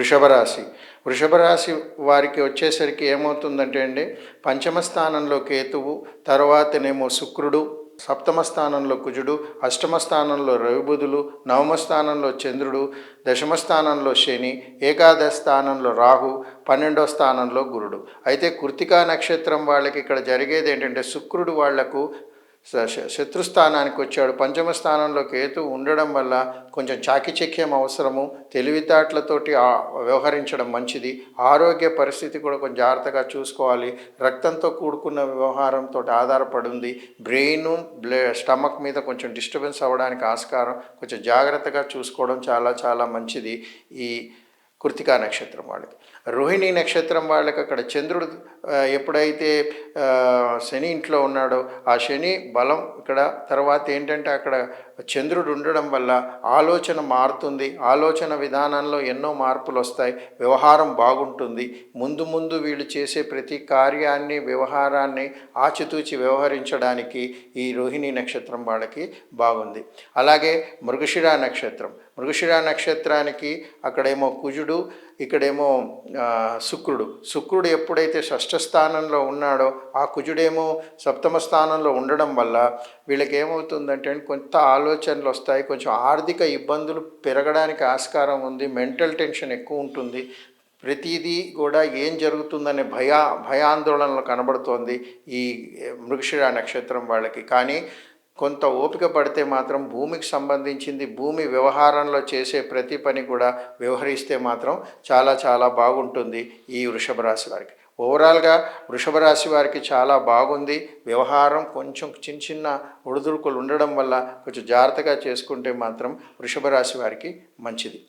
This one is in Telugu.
వృషభ రాశి వృషభ రాశి వారికి వచ్చేసరికి ఏమవుతుందంటే అండి పంచమ స్థానంలో కేతువు తర్వాతనేమో శుక్రుడు సప్తమ స్థానంలో కుజుడు అష్టమ స్థానంలో రవిబుధులు నవమ స్థానంలో చంద్రుడు దశమ స్థానంలో శని ఏకాదశ స్థానంలో రాహు పన్నెండో స్థానంలో గురుడు. అయితే కృతికా నక్షత్రం వాళ్ళకి ఇక్కడ జరిగేది ఏంటంటే శుక్రుడు వాళ్ళకు శత్రుస్థానానికి వచ్చాడు. పంచమ స్థానంలో కేతు ఉండడం వల్ల కొంచెం చాకిచక్యం అవసరము. తెలివితేటలతోటి వ్యవహరించడం మంచిది. ఆరోగ్య పరిస్థితి కూడా కొంచెం జాగ్రత్తగా చూసుకోవాలి. రక్తంతో కూడుకున్న వ్యవహారంతో ఆధారపడి ఉంది. బ్రెయిన్ బ్లే స్టమక్ మీద కొంచెం డిస్టర్బెన్స్ అవ్వడానికి ఆస్కారం. కొంచెం జాగ్రత్తగా చూసుకోవడం చాలా చాలా మంచిది. ఈ కృతికా నక్షత్రం వాళ్ళకి. రోహిణి నక్షత్రం వాళ్ళకి అక్కడ చంద్రుడు ఎప్పుడైతే శని ఇంట్లో ఉన్నాడో ఆ శని బలం ఇక్కడ తర్వాత ఏంటంటే అక్కడ చంద్రుడు ఉండడం వల్ల ఆలోచన మారుతుంది. ఆలోచన విధానంలో ఎన్నో మార్పులు వస్తాయి. వ్యవహారం బాగుంటుంది. ముందు ముందు వీళ్ళు చేసే ప్రతి కార్యాన్ని వ్యవహారాన్ని ఆచితూచి వ్యవహరించడానికి ఈ రోహిణి నక్షత్రం వాళ్ళకి బాగుంది. అలాగే మృగశిరా నక్షత్రం. మృగశిరా నక్షత్రానికి అక్కడేమో కుజుడు ఇక్కడేమో శుక్రుడు. శుక్రుడు ఎప్పుడైతే షష్ఠ స్థానంలో ఉన్నాడో ఆ కుజుడేమో సప్తమ స్థానంలో ఉండడం వల్ల వీళ్ళకి ఏమవుతుందంటే కొంత ఆలోచనలు వస్తాయి. కొంచెం ఆర్థిక ఇబ్బందులు పెరగడానికి ఆస్కారం ఉంది. మెంటల్ టెన్షన్ ఎక్కువ ఉంటుంది. ప్రతిదీ కూడా ఏం జరుగుతుందనే భయ భయాందోళనలు కనబడుతోంది ఈ మృగశిర నక్షత్రం వాళ్ళకి. కానీ కొంత ఓపిక పడితే మాత్రం భూమికి సంబంధించింది భూమి వ్యవహారంలో చేసే ప్రతి పని కూడా వ్యవహరిస్తే మాత్రం చాలా చాలా బాగుంటుంది ఈ వృషభ రాశి వారికి. ఓవరాల్గా వృషభ రాశి వారికి చాలా బాగుంది. వ్యవహారం కొంచెం చిన్న చిన్న ఒడిదుడుకులు ఉండడం వల్ల కొంచెం జాగ్రత్తగా చేసుకుంటే మాత్రం వృషభ రాశి వారికి మంచిది.